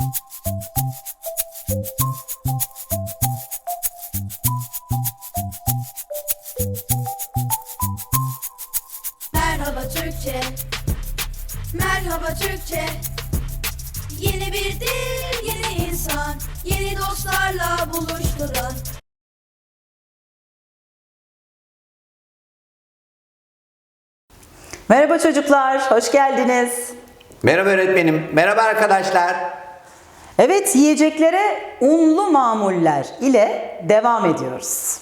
Merhaba Türkçe Merhaba Türkçe Yeni bir dil, yeni insan Yeni dostlarla buluşturan Merhaba çocuklar, hoş geldiniz. Merhaba öğretmenim. Merhaba arkadaşlar. Evet, yiyeceklere unlu mamuller ile devam ediyoruz.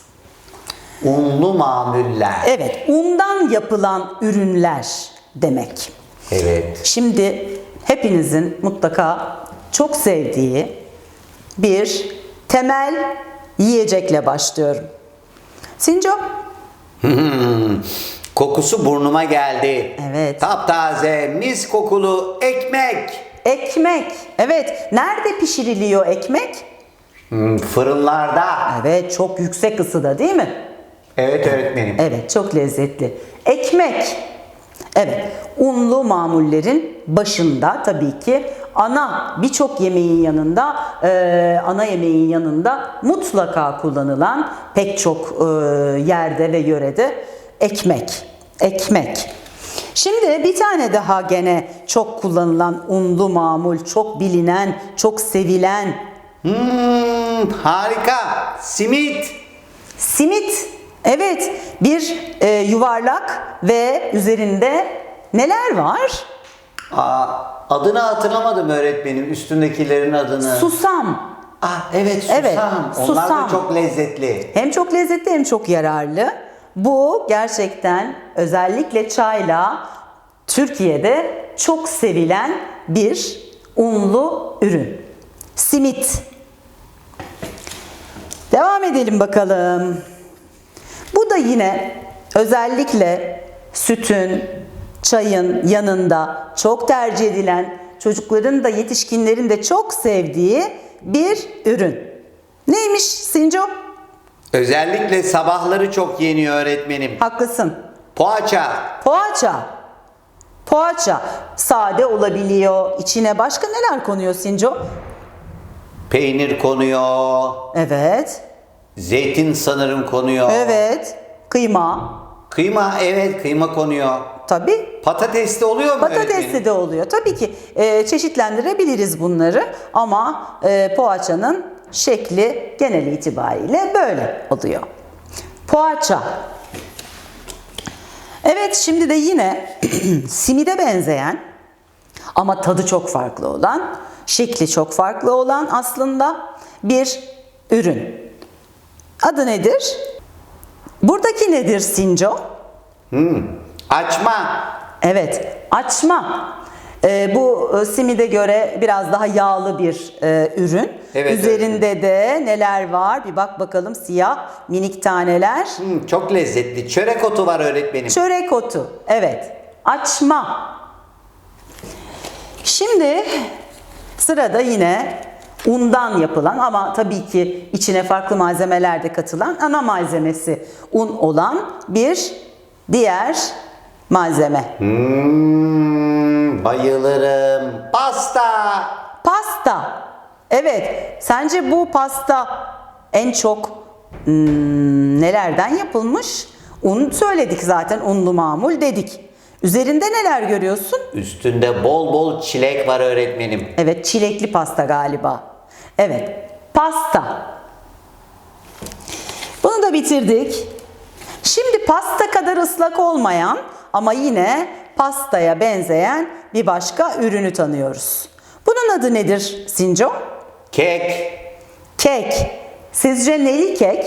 Unlu mamuller. Evet, undan yapılan ürünler demek. Evet. Şimdi hepinizin mutlaka çok sevdiği bir temel yiyecekle başlıyorum. Sinco, Kokusu burnuma geldi. Evet. Taptaze, mis kokulu ekmek. Ekmek. Evet, nerede pişiriliyor ekmek? Hmm, fırınlarda. Evet, çok yüksek ısıda değil mi? Evet öğretmenim. Evet çok lezzetli. Ekmek. Evet unlu mamullerin başında tabii ki ana birçok yemeğin yanında e, ana yemeğin yanında mutlaka kullanılan pek çok e, yerde ve yörede ekmek. Ekmek. Şimdi bir tane daha gene çok kullanılan unlu mamul, çok bilinen, çok sevilen Hmm, harika. Simit. Simit. Evet, bir e, yuvarlak ve üzerinde neler var? Aa, adını hatırlamadım öğretmenim. Üstündekilerin adını. Susam. Ah evet susam. Evet, Onlar susam. da çok lezzetli. Hem çok lezzetli hem çok yararlı. Bu gerçekten özellikle çayla Türkiye'de çok sevilen bir unlu ürün. Simit. Devam edelim bakalım. Bu da yine özellikle sütün, çayın yanında çok tercih edilen, çocukların da yetişkinlerin de çok sevdiği bir ürün. Neymiş Sinco? Özellikle sabahları çok yeniyor öğretmenim. Haklısın. Poğaça. Poğaça. Poğaça. Sade olabiliyor. İçine başka neler konuyor Sinco? Peynir konuyor. Evet. Zeytin sanırım konuyor. Evet. Kıyma. Kıyma evet kıyma konuyor. Tabii Patates de oluyor mu Patatesli öğretmenim? de oluyor. Tabii ki e, çeşitlendirebiliriz bunları ama e, poğaçanın şekli genel itibariyle böyle oluyor. Poğaça. Evet şimdi de yine simide benzeyen ama tadı çok farklı olan, şekli çok farklı olan aslında bir ürün. Adı nedir? Buradaki nedir Sinco? Açma. Evet, açma. Ee, bu e, simide göre biraz daha yağlı bir e, ürün. Evet, Üzerinde de neler var? Bir bak bakalım siyah minik taneler. Hmm, çok lezzetli. Çörek otu var öğretmenim. Çörek otu. Evet. Açma. Şimdi sırada yine undan yapılan ama tabii ki içine farklı malzemeler de katılan ana malzemesi un olan bir diğer malzeme. Hmm, bayılırım. Pasta. Pasta. Evet. Sence bu pasta en çok hmm, nelerden yapılmış? Un söyledik zaten. Unlu mamul dedik. Üzerinde neler görüyorsun? Üstünde bol bol çilek var öğretmenim. Evet, çilekli pasta galiba. Evet, pasta. Bunu da bitirdik. Şimdi pasta kadar ıslak olmayan ama yine pastaya benzeyen bir başka ürünü tanıyoruz. Bunun adı nedir Sinco? Kek. Kek. Sizce neli kek?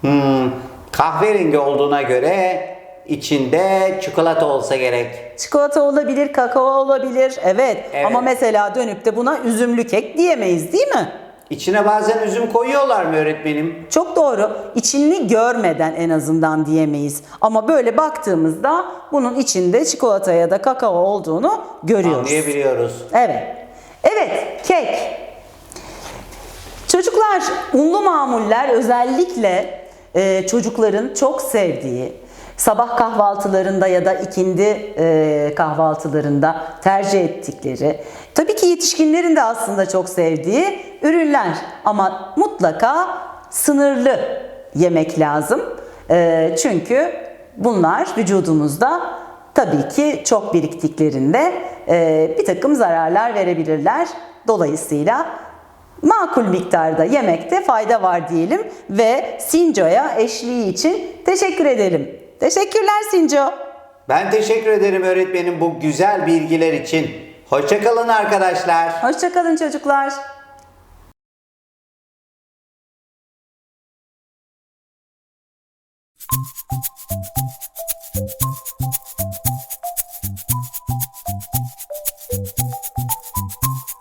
Hmm, kahverengi olduğuna göre içinde çikolata olsa gerek. Çikolata olabilir, kakao olabilir. Evet. Evet. Ama mesela dönüp de buna üzümlü kek diyemeyiz değil mi? İçine bazen üzüm koyuyorlar mı öğretmenim? Çok doğru. İçini görmeden en azından diyemeyiz. Ama böyle baktığımızda bunun içinde çikolata ya da kakao olduğunu görüyoruz. Anlayabiliyoruz. Evet. Evet, kek. Çocuklar, unlu mamuller özellikle e, çocukların çok sevdiği, sabah kahvaltılarında ya da ikindi e, kahvaltılarında tercih ettikleri, tabii ki yetişkinlerin de aslında çok sevdiği ürünler ama mutlaka sınırlı yemek lazım. E, çünkü bunlar vücudumuzda tabii ki çok biriktiklerinde e, bir takım zararlar verebilirler. Dolayısıyla makul miktarda yemekte fayda var diyelim ve Sinco'ya eşliği için teşekkür edelim. Teşekkürler Sinco. Ben teşekkür ederim öğretmenim bu güzel bilgiler için. Hoşçakalın arkadaşlar. Hoşçakalın çocuklar.